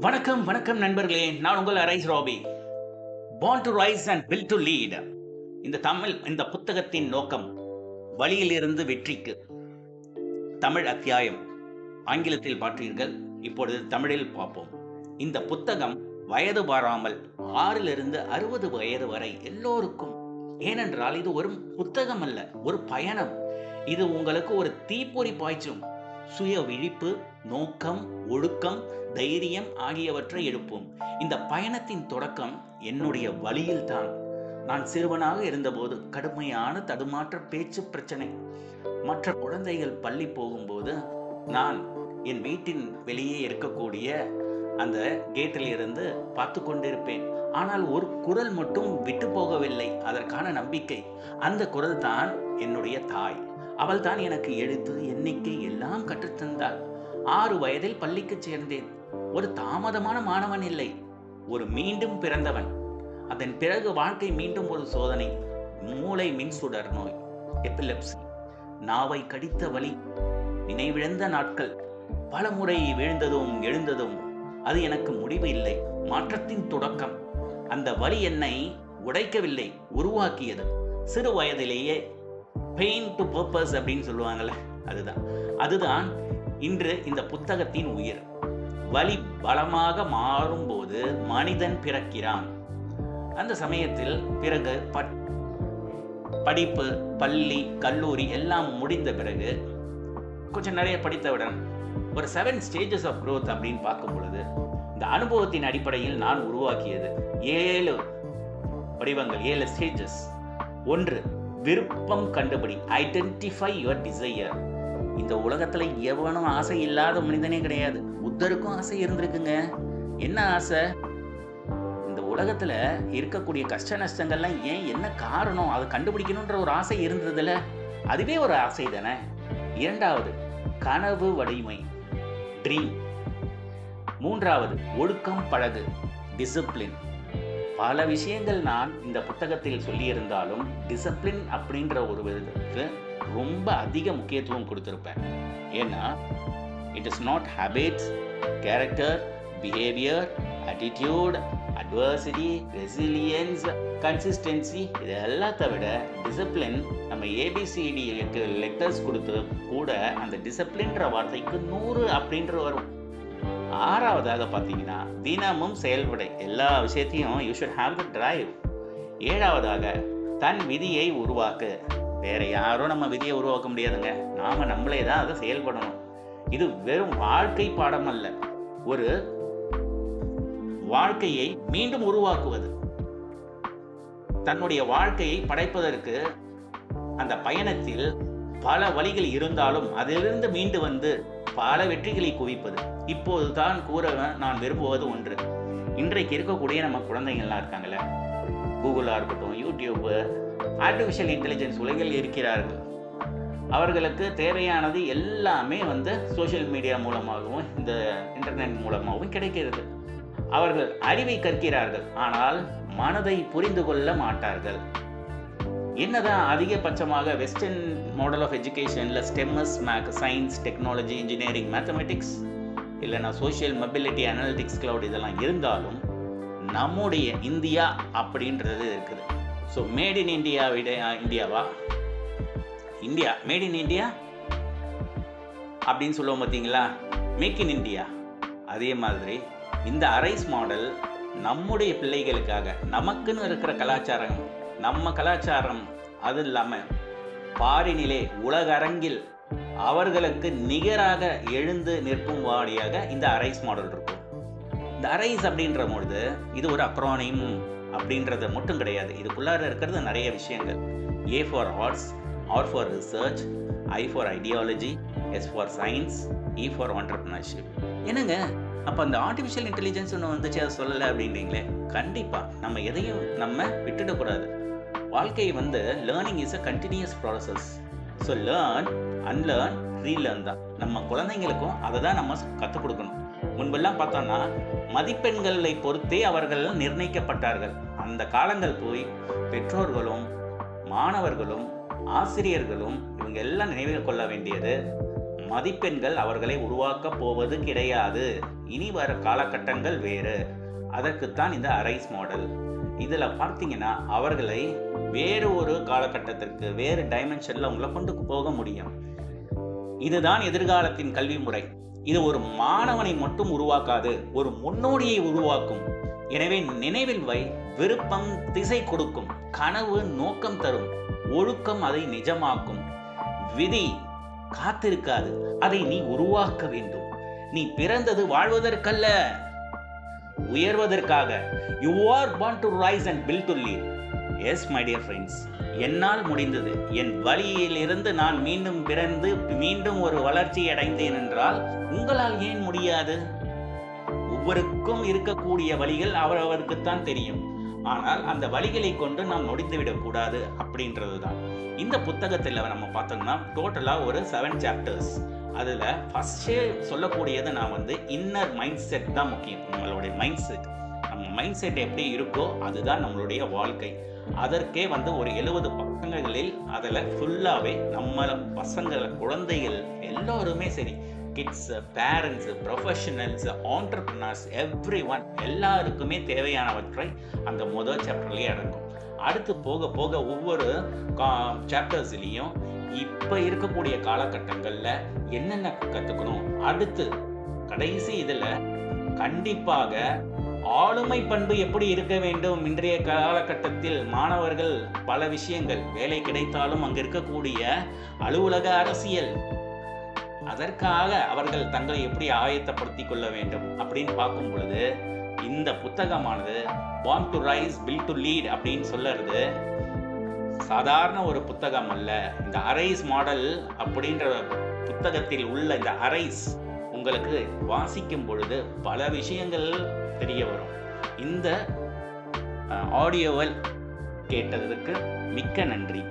வணக்கம் வணக்கம் நண்பர்களே. நான் உங்கள் arise Robby. Born to rise and will to lead இந்த தமிழ் இந்த புத்தகத்தின் நோக்கம் வழியிலிருந்து வெற்றிக்கு. தமிழ் அத்தியாயம். ஆங்கிலத்தில் பார்த்தீர்கள். இப்பொழுது தமிழில் பார்ப்போம். இந்த புத்தகம் வயது பாராமல் ஆறிலிருந்து அறுபது வயது வரை எல்லோருக்கும். ஏனென்றால் இது ஒரு புத்தகம் அல்ல ஒரு பயணம். இது உங்களுக்கு ஒரு தீப்பொறி பாய்ச்சும். சுய விழிப்பு நோக்கம் ஒழுக்கம் தைரியம் ஆகியவற்றை எழுப்போம் இந்த பயணத்தின் தொடக்கம் என்னுடைய வழியில்தான். நான் சிறுவனாக இருந்தபோது கடுமையான தடுமாற்ற பேச்சு பிரச்சனை. மற்ற குழந்தைகள் பள்ளி போகும்போது நான் என் வீட்டின் வெளியே இருக்கக்கூடிய அந்த கேட்டில் இருந்து பார்த்து கொண்டிருப்பேன். ஆனால் ஒரு குரல் மட்டும் விட்டு போகவில்லை. அதற்கான நம்பிக்கை. அந்த குரல் தான் என்னுடைய தாய். அவள் தான் எனக்கு எழுத்து எண்ணிக்கை எல்லாம் கற்றுத்தந்தாள். ஆறு வயதில் பள்ளிக்கு சேர்ந்தேன். ஒரு தாமதமான மாணவன் இல்லை. ஒரு மீண்டும் பிறந்தவன். அதன் பிறகு வாழ்க்கை மீண்டும் ஒரு சோதனை. மூளை மின்சுடர் நோய். எபிலெப்சி. நாவை கடித்த வழி நினைவிழந்த நாட்கள். பல முறை வீழ்ந்ததும் எழுந்ததும். அது எனக்கு முடிவு இல்லை. மாற்றத்தின் தொடக்கம். அந்த வழி என்னை உடைக்கவில்லை. உருவாக்கியது. சிறு வயதிலேயே பெயின் டு பர்பஸ் அப்படின்னு சொல்லுவாங்கள்ல அதுதான். அதுதான் இன்று இந்த புத்தகத்தின் உயிர். வலி பலமாக மாறும்போது மனிதன் பிறக்கிறான். அந்த சமயத்தில் பிறகு பட் படிப்பு பள்ளி கல்லூரி எல்லாம் முடிந்த பிறகு கொஞ்சம் நிறைய படித்தவுடன் ஒரு செவன் ஸ்டேஜஸ் ஆஃப் க்ரோத் அப்படின்னு பார்க்கும் பொழுது இந்த அனுபவத்தின் அடிப்படையில் நான் உருவாக்கியது ஏழு வடிவங்கள் ஏழு ஸ்டேஜஸ் ஒன்று விருப்பம் கண்டுபிடி. ஐடென்டிஃபை யுவர் டிசையர் இந்த உலகத்தில் எவனும் ஆசை இல்லாத மனிதனே கிடையாது. புத்தருக்கும் ஆசை இருந்திருக்குங்க. என்ன ஆசை? இந்த உலகத்தில் இருக்கக்கூடிய கஷ்ட நஷ்டங்கள்லாம் ஏன் என்ன காரணம்? அதை கண்டுபிடிக்கணுன்ற ஒரு ஆசை இருந்ததுல. அதுவே ஒரு ஆசை தானே? இரண்டாவது கனவு வலிமை ட்ரீம் மூன்றாவது ஒழுக்கம் பழகு. டிசிப்ளின் பல விஷயங்கள் நான் இந்த புத்தகத்தில் சொல்லியிருந்தாலும் டிசிப்ளின் அப்படின்ற ஒரு விதத்துக்கு ரொம்ப அதிக முக்கியத்துவம் கொடுத்துருப்பேன். ஏன்னா it is not habits character behaviour attitude adversity resilience consistency இது எல்லாத்த விட டிசிப்ளின் நம்ம ஏபிசிடி லெட்டர்ஸ் கொடுத்து கூட அந்த டிசிப்ளின்ற வார்த்தைக்கு நூறு அப்படின்ற வரும் ஆறாவதாக பார்த்தீங்கன்னா தினமும் செயல்படை. எல்லா விஷயத்தையும் you should have the drive ஏழாவதாக தன் விதியை உருவாக்கு. வேற யாரும் நம்ம விதியை உருவாக்க முடியாதுங்க. நாம் நம்மளே தான் அதை செயல்படணும். இது வெறும் வாழ்க்கை பாடம் அல்ல. ஒரு வாழ்க்கையை மீண்டும் உருவாக்குவது. தன்னுடைய வாழ்க்கையை படைப்பதற்கு அந்த பயணத்தில் பல வழிகள் இருந்தாலும் அதிலிருந்து மீண்டு வந்து பல வெற்றிகளை குவிப்பது. இப்போது தான் கூற நான் விரும்புவது ஒன்று. இன்றைக்கு இருக்கக்கூடிய நம்ம குழந்தைங்கள்லாம் இருக்காங்கல்ல? கூகுளாக இருக்கட்டும் யூடியூப்பு ஆர்டிஃபிஷியல் இன்டெலிஜென்ஸ் உலகில் இருக்கிறார்கள். அவர்களுக்கு தேவையானது எல்லாமே வந்து சோஷியல் மீடியா மூலமாகவும் இந்த இன்டர்நெட் மூலமாகவும் கிடைக்கிறது. அவர்கள் அறிவை கற்கிறார்கள் ஆனால் மனதை புரிந்து கொள்ள மாட்டார்கள். என்னதான் அதிகபட்சமாக வெஸ்டர்ன் மாடல் ஆஃப் எஜுகேஷனில் ஸ்டெம்மஸ் மேக் சயின்ஸ் டெக்னாலஜி இன்ஜினியரிங் மேத்தமெட்டிக்ஸ் இல்லைனா சோஷியல் மொபிலிட்டி அனாலிட்டிக்ஸ் கிளவுட் இதெல்லாம் இருந்தாலும் நம்முடைய இந்தியா அப்படின்றது இருக்குது. ஸோ மேட் இன் இந்தியா விட இந்தியாவா? இந்தியா. மேட் இன் இந்தியா அப்படின்னு சொல்லுவோம் பார்த்தீங்களா? மேக் இன் இந்தியா அதே மாதிரி இந்த அரைஸ் மாடல் நம்முடைய பிள்ளைகளுக்காக நமக்குன்னு இருக்கிற கலாச்சாரம் நம்ம கலாச்சாரம் அது இல்லாமல் பாரினிலே உலகரங்கில் அவர்களுக்கு நிகராக எழுந்து நிற்கும் வாடியாக இந்த அரைஸ் மாடல் இருக்கும். இந்த அரைஸ் அப்படின்ற பொழுது இது ஒரு அக்ரானிம் அப்படின்றது மட்டும் கிடையாது. இதுக்குள்ளார இருக்கிறது நிறைய விஷயங்கள். A for arts R for research I for ideology S for science E for entrepreneurship என்னங்க? அப்போ அந்த ஆர்டிஃபிஷியல் இன்டெலிஜென்ஸ் ஒன்று வந்துச்சு அதை சொல்லலை அப்படின்றீங்களே? கண்டிப்பாக நம்ம எதையும் நம்ம விட்டுடக்கூடாது. வாழ்க்கை வந்து learning is a continuous process so learn unlearn relearn தான். நம்ம குழந்தைங்களுக்கும் அதை தான் நம்ம கற்றுக் கொடுக்கணும். முன்பெல்லாம் பார்த்தோம்னா மதிப்பெண்களை பொறுத்தே அவர்கள் நிர்ணயிக்கப்பட்டார்கள். அந்த காலங்கள் போய் பெற்றோர்களும் மாணவர்களும் ஆசிரியர்களும் இவங்க எல்லாம் நினைவில் கொள்ள வேண்டியது மதிப்பெண்கள் அவர்களை உருவாக்கப் போவது கிடையாது. இனி வர காலகட்டங்கள் வேறு. அதற்குத்தான் இந்த அரைஸ் மாடல் இதில் பார்த்தீங்கன்னா அவர்களை வேறு ஒரு காலகட்டத்திற்கு வேறு டைமென்ஷனில் உங்களை கொண்டு போக முடியும். இதுதான் எதிர்காலத்தின் கல்வி முறை. இது ஒரு மாணவனை மட்டும் உருவாக்காது ஒரு முன்னோடியை உருவாக்கும். எனவே நினைவில் வை விருப்பம் திசை கொடுக்கும் கனவு நோக்கம் தரும் ஒழுக்கம் அதை நிஜமாக்கும். விதி காத்திருக்காது அதை நீ உருவாக்க வேண்டும். நீ பிறந்தது வாழ்வதற்கல்ல. உயர்வதற்காக. You are born to rise and built to lead yes my dear friends என்னால் முடிந்தது. என் வழியிலிருந்து நான் மீண்டும் பிறந்து மீண்டும் ஒரு வளர்ச்சி அடைந்தேன் என்றால் உங்களால் ஏன் முடியாது? ஒவ்வொருக்கும் இருக்கக்கூடிய வழிகள் அவரவருக்குத்தான் தெரியும். ஆனால் அந்த வழிகளை கொண்டு நாம் நொடித்து விடக்கூடாது அப்படின்றது தான் இந்த புத்தகத்தில் நம்ம பார்த்தோம்னா டோட்டலாக ஒரு செவன் சாப்டர்ஸ் அதில் ஃபஸ்ட்டே சொல்லக்கூடியதை நான் வந்து இன்னர் மைண்ட் செட் தான் முக்கியம். நம்மளுடைய மைண்ட் செட் நம்ம மைண்ட் செட் எப்படி இருக்கோ அதுதான் நம்மளுடைய வாழ்க்கை. அதற்கே வந்து ஒரு எழுபது பக்கங்களில் அதில் ஃபுல்லாகவே நம்ம பசங்களை குழந்தைகள் எல்லோருமே சரி kids parents professionals entrepreneurs every one எல்லாருக்குமே தேவையானவற்றை அந்த முதல் சாப்டர்லேயே அடங்கும். அடுத்து போக போக ஒவ்வொரு சாப்டர்ஸ்லேயும் இப்போ இருக்கக்கூடிய காலகட்டங்களில் என்னென்ன கற்றுக்கணும் அடுத்து கடைசி இதில் கண்டிப்பாக ஆளுமை பண்பு எப்படி இருக்க வேண்டும்? இன்றைய காலகட்டத்தில் மாணவர்கள் பல விஷயங்கள் வேலை கிடைத்தாலும் அங்கு இருக்கக்கூடிய அலுவலக அரசியல் அதற்காக அவர்கள் தங்களை எப்படி ஆயத்தப்படுத்தி கொள்ள வேண்டும் அப்படின்னு பார்க்கும் பொழுது இந்த புத்தகமானது born to rise built to lead அப்படின்னு சொல்லறது சாதாரண ஒரு புத்தகம் அல்ல. இந்த அரைஸ் மாடல் அப்படின்ற புத்தகத்தில் உள்ள இந்த அரைஸ் உங்களுக்கு வாசிக்கும் பொழுது பல விஷயங்கள் தெரிய வரும். இந்த ஆடியோவில் கேட்டதற்கு மிக்க நன்றி.